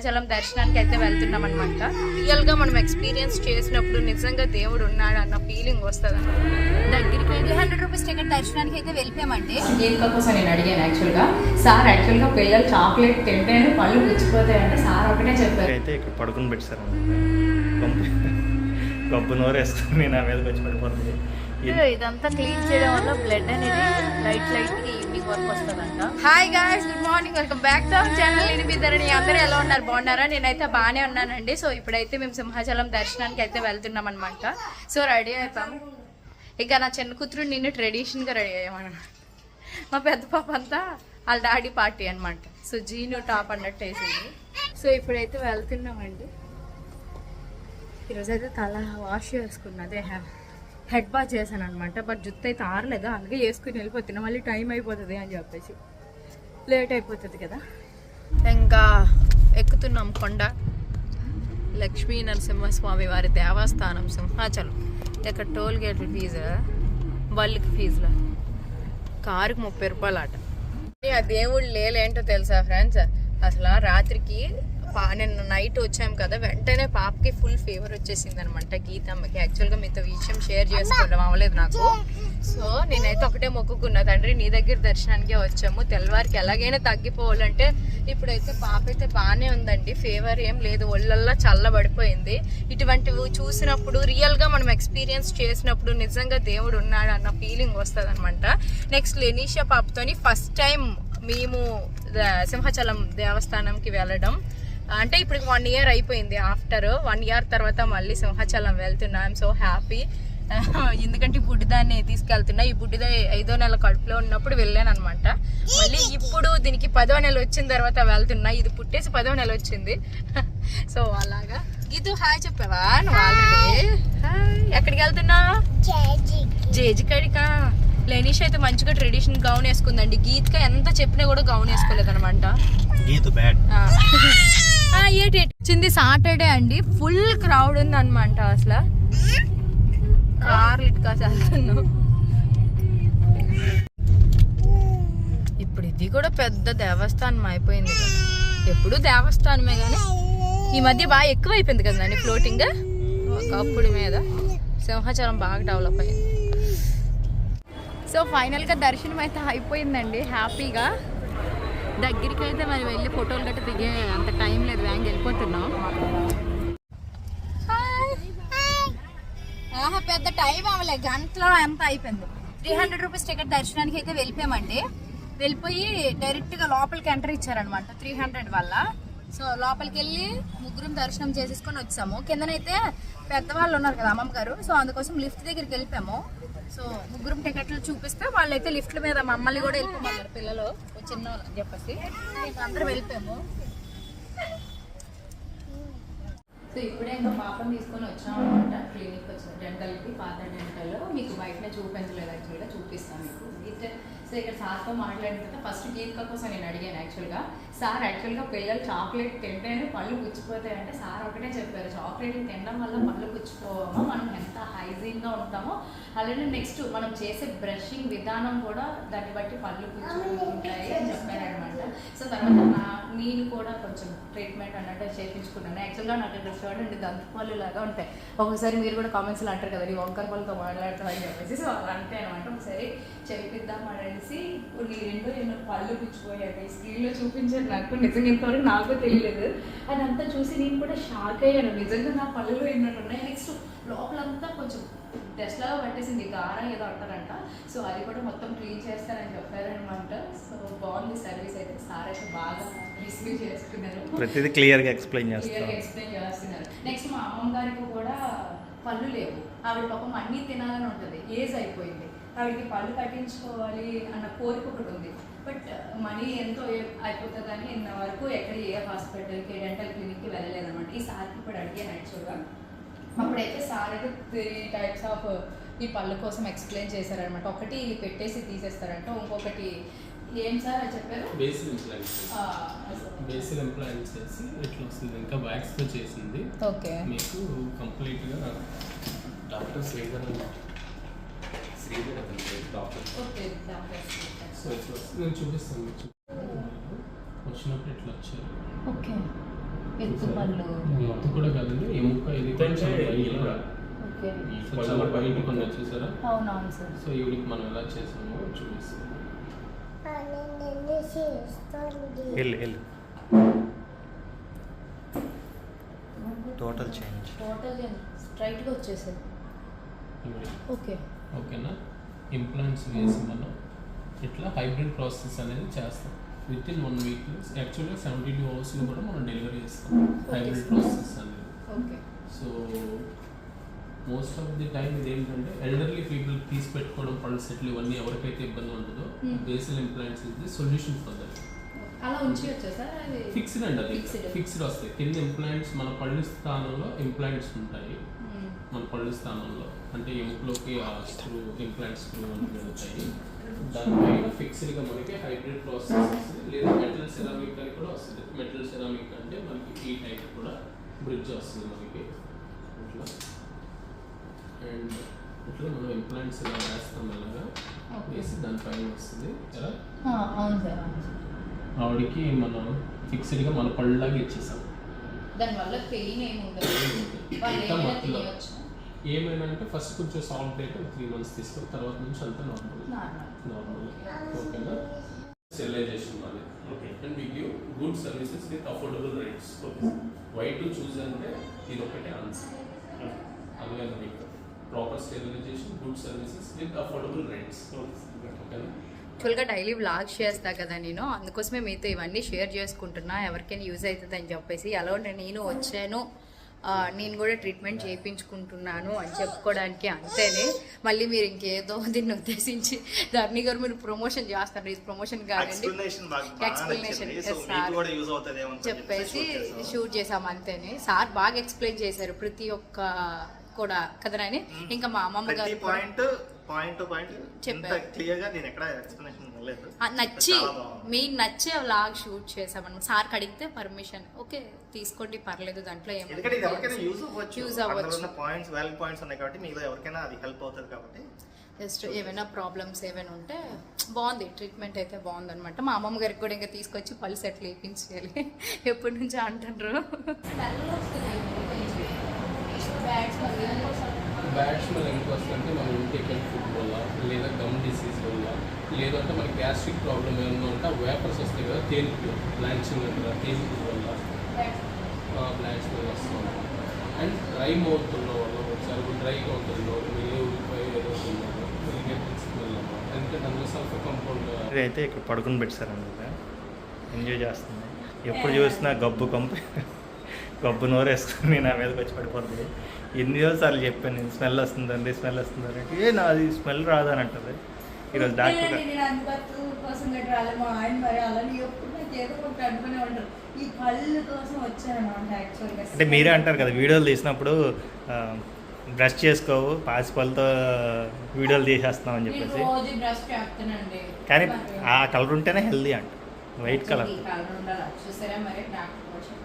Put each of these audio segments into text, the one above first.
సింహాచలం దర్శనానికి అయితే వెళ్తున్నాం అనమాట రియల్గా మనం ఎక్స్పీరియన్స్ చేసినప్పుడు నిజంగా దేవుడు ఉన్నాడు అన్న ఫీలింగ్ వస్తుంది దగ్గరికి అయితే హండ్రెడ్ రూపీస్ టికెట్ దర్శనానికి అయితే వెళ్ళిపోయామంటే దీనిక కోసం నేను అడిగాను యాక్చువల్గా సార్ యాక్చువల్గా పిల్లలు చాక్లెట్ తింటేనే పళ్ళు పుచ్చిపోతాయంటే సార్ ఒకటే చెప్పారు. అయితే ఇక్కడ పడుకుని పెట్టారు గొప్ప గొప్ప నోరు వేసుకొని నా మీదకి వచ్చి పడిపోతుంది. ఇదంతా క్లీన్ చేయడం వల్ల బ్లడ్ అనేది లైట్ లైట్గా ఈవినింగ్ వరకు వస్తుందంట. Hi guys good morning welcome back to our channel వినిపిద్దరని అందరూ ఎలా ఉన్నారు? బాగున్నారా? నేనైతే బాగానే ఉన్నానండి. సో ఇప్పుడైతే మేము సింహాచలం దర్శనానికి అయితే వెళ్తున్నాం అనమాట సో రెడీ అవుతాం ఇక నా చిన్న కూతురు నిన్ను ట్రెడిషన్గా రెడీ అయ్యామన్నమాట మా పెద్ద పాప అంతా వాళ్ళ డాడీ పార్టీ అనమాట సో జీను టాప్ అన్నట్టు వేసింది. సో ఇప్పుడైతే వెళ్తున్నామండి. ఈరోజు అయితే తల వాష్ చేసుకున్నా అదే హెడ్ బాత్ చేశాను అనమాట బట్ జుత్తు అయితే ఆరలేదు? అలాగే వేసుకుని వెళ్ళిపోతున్నా మళ్ళీ టైం అయిపోతుంది అని చెప్పేసి. లేట్ అయిపోతుంది కదా? ఇంకా ఎక్కుతున్నాం కొండ. లక్ష్మీ నరసింహస్వామి వారి దేవస్థానం సింహాచలం. ఇక్కడ టోల్ గేట్ల ఫీజు? బల్క్ ఫీజుల? కారుకి ముప్పై రూపాయలు ఆట ఆ దేవుడు లేలేంటో తెలుసా ఫ్రెండ్స్? అసలు రాత్రికి పా నిన్న నైట్ వచ్చాం కదా వెంటనే పాపకి ఫుల్ ఫీవర్ వచ్చేసింది అనమాట గీతమ్మకి యాక్చువల్గా మీతో విషయం షేర్ చేసుకోవడం అవ్వలేదు నాకు. సో నేనైతే ఒకటే మొక్కుకున్నా. తండ్రి నీ దగ్గర దర్శనానికే వచ్చాము. తెల్లవారికి ఎలాగైనా తగ్గిపోవాలంటే ఇప్పుడైతే పాప అయితే బాగానే ఉందండి. ఫీవర్ ఏం లేదు. ఒళ్ళల్లా చల్లబడిపోయింది. ఇటువంటివి చూసినప్పుడు రియల్గా మనం ఎక్స్పీరియన్స్ చేసినప్పుడు నిజంగా దేవుడు ఉన్నాడు అన్న ఫీలింగ్ వస్తుంది అనమాట నెక్స్ట్ లెనీషా పాపతోని ఫస్ట్ టైం మేము సింహాచలం దేవస్థానంకి వెళ్ళడం. అంటే ఇప్పుడు వన్ ఇయర్ అయిపోయింది ఆఫ్టర్ వన్ ఇయర్ తర్వాత మళ్ళీ సింహాచలం వెళ్తున్నా. ఐఎమ్ సో హ్యాపీ ఎందుకంటే ఈ బుడ్డిదాన్ని తీసుకెళ్తున్నా. ఈ బుడ్డిద ఐదో నెల కడుపులో ఉన్నప్పుడు వెళ్ళాను అనమాట మళ్ళీ ఇప్పుడు దీనికి పదో నెల వచ్చిన తర్వాత వెళ్తున్నా. ఇది పుట్టేసి పదో నెల వచ్చింది. సో అలాగా. గీతు హాయ్ చెప్పావా? నువ్వు ఆల్రెడీ హాయ్ ఎక్కడికి వెళ్తున్నా? జేజి కాడికా? లెనీష్ అయితే మంచిగా ట్రెడిషన్ గౌన్ వేసుకుందండి. గీత్క ఎంత చెప్పినా కూడా గౌన్ వేసుకోలేదు అనమాట గీతు బ్యాడ్ వచ్చింది సాటర్డే అండి. ఫుల్ క్రౌడ్ ఉంది అనమాట అసలు. కార్లు ఇటుకా వెళ్తున్నాం ఇప్పుడు ఇది కూడా పెద్ద దేవస్థానం అయిపోయింది ఎప్పుడు దేవస్థానమే కానీ ఈ మధ్య బాగా ఎక్కువ అయిపోయింది కదండి ఫ్లోటింగ్. ఒకప్పుడు మీద సింహాచలం బాగా డెవలప్ అయింది. సో ఫైనల్గా దర్శనం అయితే అయిపోయిందండి హ్యాపీగా. దగ్గరికి అయితే మరి వెళ్ళి ఫోటోలు గట్ట దిగే అంత టైం లేదు. వ్యాంగ్ వెళ్ళిపోతున్నాం. ఆహా పెద్ద టైం అవ్వలేదు గంటలో ఎంత అయిపోయింది. త్రీ హండ్రెడ్ రూపీస్ టికెట్ దర్శనానికి అయితే వెళ్ళిపోయామండి. వెళ్ళిపోయి డైరెక్ట్గా లోపలికి ఎంటర్ ఇచ్చారనమాట త్రీ హండ్రెడ్ వల్ల. సో లోపలికి వెళ్ళి ముగ్గురం దర్శనం చేసేసుకొని వచ్చాము. కిందనైతే పెద్దవాళ్ళు ఉన్నారు కదా అమ్మమ్మ గారు. సో అందుకోసం లిఫ్ట్ దగ్గరికి వెళ్ళిపోయాము. సో ముగ్గురం టికెట్లు చూపిస్తే వాళ్ళైతే లిఫ్ట్ల మీద మమ్మల్ని కూడా వెళ్ళిపోమన్నారు పిల్లలు. చిన్న అని చెప్పేసి. అందరం వెళ్ళిపోయాము. సో ఇప్పుడే ఇంకా పాపను తీసుకొని వచ్చాం అనమాట క్లినిక్ వచ్చిన డెంటల్కి పాత డెంటల్ మీకు బయటనే చూపించలేదు యాక్చువల్గా చూపిస్తాను మీకు. సో ఇక్కడ సార్తో మాట్లాడిన తర్వాత ఫస్ట్ గీత కోసం నేను అడిగాను యాక్చువల్గా సార్ యాక్చువల్గా పిల్లలు చాక్లెట్ తింటేనే పళ్ళు పుచ్చిపోతాయంటే సార్ ఒకటే చెప్పారు. చాక్లెట్ తినడం వల్ల పళ్ళు పుచ్చిపోవమా మనం హైజీన్గా ఉంటామో అలానే నెక్స్ట్ మనం చేసే బ్రషింగ్ విధానం కూడా దాన్ని బట్టి పళ్ళు పుచ్చుకుంటాయి అని చెప్పారనమాట సో తర్వాత నా నేను కూడా కొంచెం ట్రీట్మెంట్ అన్నట్టు చేయించుకున్నాను యాక్చువల్గా నాకు ఇక్కడ చూడండి దంతపళ్ళు లాగా ఉంటాయి. ఒకసారి మీరు కూడా కామెంట్స్లో అంటారు కదా నీ వంకర పళ్ళతో మాట్లాడతాం అని చెప్పేసి. సో అలా అంతే అనమాట ఒకసారి చేపిద్దాం అనేసి నీ రెండో ఎన్నో పళ్ళు పుచ్చిపోయాయి స్క్రీన్లో చూపించారు నాకు. నిజంగా ఇంతవరకు నాకు తెలియలేదు. అదంతా చూసి నేను కూడా షాక్ అయ్యాను. నిజంగా నా పళ్ళు ఎన్నట్టు ఉన్నాయి. నెక్స్ట్ లోపలంతా కొంచెం డస్ట్ లాగా పట్టేసింది. గారా ఏదో అంటారంట. సో అది కూడా మొత్తం క్లీన్ చేస్తారని చెప్పారనమాట సో బాగుంది సర్వీస్ అయితే. సార్ అయితే బాగా ప్రతిదీ క్లియర్గా ఎక్స్ప్లెయిన్ ఎక్స్ప్లెయిన్ చేస్తున్నారు. నెక్స్ట్ మా అమ్మమ్మ గారికి కూడా పళ్ళు లేవు. ఆవిడ పాపం అన్నీ తినాలని ఉంటుంది. ఏజ్ అయిపోయింది. ఆవిడకి పళ్ళు కట్టించుకోవాలి అన్న కోరిక ఒకటి ఉంది. బట్ మనీ ఎంతో అయిపోతుందని ఇంత వరకు ఎక్కడ ఏ హాస్పిటల్కి డెంటల్ క్లినిక్కి వెళ్ళలేదన్నమాట. ఈ సార్కి ఇప్పుడు అడిగాను యాక్చువల్గా అప్పుడైతే సార్ అయితే త్రీ టైప్స్ ఆఫ్ ఈ పళ్ళు కోసం ఎక్స్ప్లెయిన్ చేశారనమాట ఒకటి పెట్టేసి తీసేస్తారంట. ఇంకొకటి ఏం సార్ అని చెప్పారు? బేసిల్ ఇంప్లాంట్స్ ఆ, బేసిల్ ఇంప్లాంట్స్ చేసి ఇట్లా వస్తుంది. ఇంకా తో చేసింది. ఓకే. మీకు కంప్లీట్గా doctor Sridhar Sridhar doctor. Okay doctor so ఇట్లా వస్తుంది. నేను చూపిస్తాను మీకు. వచ్చినప్పుడు ఇట్లా వచ్చారు? ఓకే. ఎత్తు పళ్ళు మొత్తం కూడా కాదండి ఎముక ఇది కొంచెం బయట ఓకే. సో చాలా బయట కొన్ని వచ్చేసారా అవునవును సార్. సో ఈవిడికి మనం ఎలా చేసామో చూపిస్తాం వెళ్ళు వెళ్ళు. టోటల్ చేంజ్ టోటల్ స్ట్రైట్గా వచ్చేసారు ఈవిడ ఓకే ఓకేనా ఇంప్లాంట్స్ వేసి మనం ఇట్లా హైబ్రిడ్ ప్రాసెస్ అనేది చేస్తాం. విత్ ఇన్ వన్ వీక్ యాక్చువల్గా సెవెంటీ టూ అవర్స్లో కూడా మనం డెలివరీ ఇస్తాం హైబ్రిడ్ ప్రాసెస్ అనేది. Okay so most of the time ఇది ఏంటంటే ఎల్డర్లీ పీపుల్ తీసి పెట్టుకోవడం పళ్ళు సెట్లు ఇవన్నీ ఎవరికైతే ఇబ్బంది ఉంటుందో Hmm. బేసిల్ ఇంప్లాంట్స్ ఇది సొల్యూషన్ ఫర్ దట్ అలా అది ఫిక్స్డ్ అండి అది. ఫిక్స్డ్ వస్తాయి. కింద ఇంప్లాంట్స్ మన పళ్ళు స్థానంలో ఇంప్లాంట్స్ ఉంటాయి. మ్మ్. మన పళ్ళు స్థానంలో. అంటే ఎముకలోకి ఆ స్క్రూ ఇంప్లాంట్ స్క్రూ అని వెళ్తాయి. దానిపైన ఫిక్స్డ్గా మనకి హైబ్రిడ్ ప్రాసెస్ లేదా మెటల్ సెరామిక్ అని కూడా వస్తుంది. మెటల్ సెరామిక్ అంటే మనకి ఈ టైప్ కూడా బ్రిడ్జ్ వస్తుంది మనకి. ఇట్లా అండ్ ఇట్లా మనం ఇంప్లాంట్స్ ఇలా వేస్తాం అలాగా. వేసి దానిపైన వస్తుంది. ఎలా? అవును సార్ ఆవిడకి మనం ఫిక్స్డ్గా మన పళ్ళలాగా ఇచ్చేసాం దానివల్ల పెయిన్ ఏమి ఉండదు. వాళ్ళు ఏమైనా అంటే ఫస్ట్ కొంచెం సాల్ట్ రేట్ త్రీ మంత్స్ తీసుకుని తర్వాత నుంచి అంతా నార్మల్ నార్మల్ ఓకేనా స్టెరిలైజేషన్ మాది okay and we give good services with affordable rates why to choose అంటే ఇది ఒకటే ఆన్సర్ అందుకని మీకు. Proper sterilisation good services with affordable rates ఓకేనా యాక్చువల్గా డైలీ వ్లాగ్ చేస్తా కదా నేను. అందుకోసమే మీతో ఇవన్నీ షేర్ చేసుకుంటున్నా. ఎవరికైనా యూజ్ అవుతుంది అని చెప్పేసి ఎలా ఉంటే నేను వచ్చాను. నేను కూడా ట్రీట్మెంట్ చేయించుకుంటున్నాను అని చెప్పుకోవడానికి అంతేనే. మళ్ళీ మీరు ఇంకేదో దీన్ని ఉద్దేశించి ధర్ని గారు మీరు ప్రమోషన్ చేస్తారు. ఇది ప్రమోషన్ కాదండి. ఎక్స్ప్లెనేషన్ చెప్పేసి. షూట్ చేసాం. అంతేనే. సార్ బాగా ఎక్స్ప్లెయిన్ చేశారు. ప్రతి ఒక్క కూడా కదనని ఇంకా మా అమ్మమ్మ గారు పాయింట్ పాయింట్ పాయింట్ చెప్పారు. క్లియర్గా నేను ఎక్కడ ఎక్స్ప్లెనేషన్ ఇవ్వలేదు. ఆ, నచ్చి చాలా బాగుంది. మీ నచ్చే లాగ్ షూట్ చేసామన్నమాట సార్కి అడిగితే పర్మిషన్. ఓకే తీసుకోండి పర్లేదు దాంట్లో ఎందుకంటే ఇది ఎవరికైనా యూజ్ అవ్వచ్చు. యూజ్ అందులో అవ్వచ్చు ఉన్న పాయింట్స్ వ్యాలిడ్ పాయింట్స్ ఉన్నాయి కాబట్టి మీలో ఎవరికైనా అది హెల్ప్ అవుతుంది కాబట్టి జస్ట్ ఏమైనా ప్రాబ్లమ్స్ ఏమైనా ఉంటే బాగుంది. ట్రీట్మెంట్ అయితే బాగుంది అనమాట మా అమ్మమ్మ గారికి కూడా ఇంకా తీసుకొచ్చి పళ్ళు సెట్లు వేయించాలి ఎప్పటి నుంచో అంటారు బ్యాట్స్మెన్ ఎందుకు వస్తుందంటే మనం ఇంటేకెన్ ఫుడ్ వల్ల లేదా గమ్ డిసీజ్ వల్ల లేదంటే మనకి గ్యాస్ట్రిక్ ప్రాబ్లమ్ ఏమన్నా ఉంటే వేపర్స్ వస్తాయి కదా తేలికలు బ్లాంచింగ్ కదా తేలిక వల్ల బ్లాక్ స్మెల్ వస్తుంది అండ్ డ్రై మౌత్ ఉన్న వల్ల ఒకసారి డ్రైగా ఉంటుంది మీరు ఏదో కంపౌండ్ ఇక్కడ పడుకుని పెట్టారండి ఎంజాయ్ చేస్తుంది ఎప్పుడు చూసినా గబ్బు కంపెనీ గబ్బు నోరేసుకుని నా మీదకి వచ్చి పడిపోతుంది ఎన్ని సార్లు చెప్పాను నేను స్మెల్ వస్తుందండి స్మెల్ వస్తుందండి ఏ నాది స్మెల్ రాదని అంటది. ఈరోజు డాక్టర్ అంటే మీరే అంటారు కదా వీడియోలు తీసినప్పుడు బ్రష్ చేసుకోవు పాసి పళ్ళతో వీడియోలు తీసేస్తున్నాం అని చెప్పేసి. కానీ ఆ కలర్ ఉంటేనే హెల్దీ అంట వైట్ కలర్ ఈ కలర్ ఉండాలి చూసారా మరి డాక్టర్ కోసం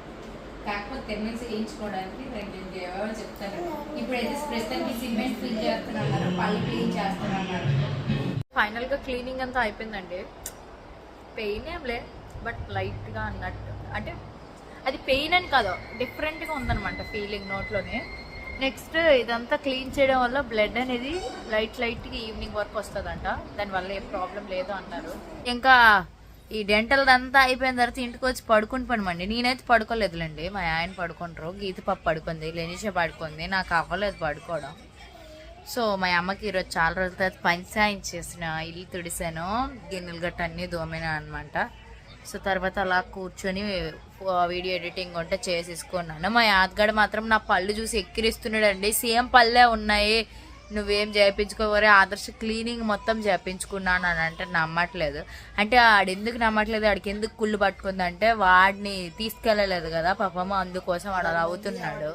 కాకపోతే టెర్మిన్స్ వేయించుకోవడానికి రెండు ఏవేవో చెప్తాను ఇప్పుడు అయితే ప్రస్తుతానికి సిమెంట్ ఫిల్ చేస్తున్నారు పళ్ళు క్లీన్ చేస్తున్నారు ఫైనల్గా క్లీనింగ్ అంతా అయిపోయిందండి. పెయిన్ ఏం లే బట్ లైట్గా అన్నట్టు. అంటే అది పెయిన్ అని కాదు డిఫరెంట్గా ఉందన్నమాట ఫీలింగ్ నోట్లోనే. నెక్స్ట్ ఇదంతా క్లీన్ చేయడం వల్ల బ్లడ్ అనేది లైట్ లైట్గా ఈవినింగ్ వరకు వస్తుందంట. దానివల్ల ఏ ప్రాబ్లం లేదు అన్నారు. ఇంకా ఈ డెంటల్ అంతా అయిపోయిన తర్వాత ఇంటికి వచ్చి పడుకుని పనమండి నేనైతే పడుకోలేదులేండి. మా ఆయన పడుకుంటారు. గీత పప్పు పడుకుంది. లెనిష పడుకుంది. నాకు అవ్వలేదు పడుకోవడం. సో మా అమ్మకి ఈరోజు చాలా రోజుల తర్వాత పంచాయం చేసిన ఇల్లు తుడిసాను గిన్నెలు గట్ట అన్నీ దోమినా అనమాట సో తర్వాత అలా కూర్చొని వీడియో ఎడిటింగ్ ఉంటే చేసేసుకున్నాను. మా యాదగాడు మాత్రం నా పళ్ళు చూసి ఎక్కిరిస్తున్నాడండి. సేమ్ పళ్ళే ఉన్నాయి. నువ్వేం చేయించుకోవరే ఆదర్శ క్లీనింగ్ మొత్తం చేయించుకున్నాను అని అంటే నమ్మట్లేదు. అంటే ఆడెందుకు నమ్మట్లేదు? ఆడికి ఎందుకు కుళ్ళు పట్టుకుందంటే వాడిని తీసుకెళ్ళలేదు కదా పాపమ్మ అందుకోసం వాడు అలా అవుతున్నాడు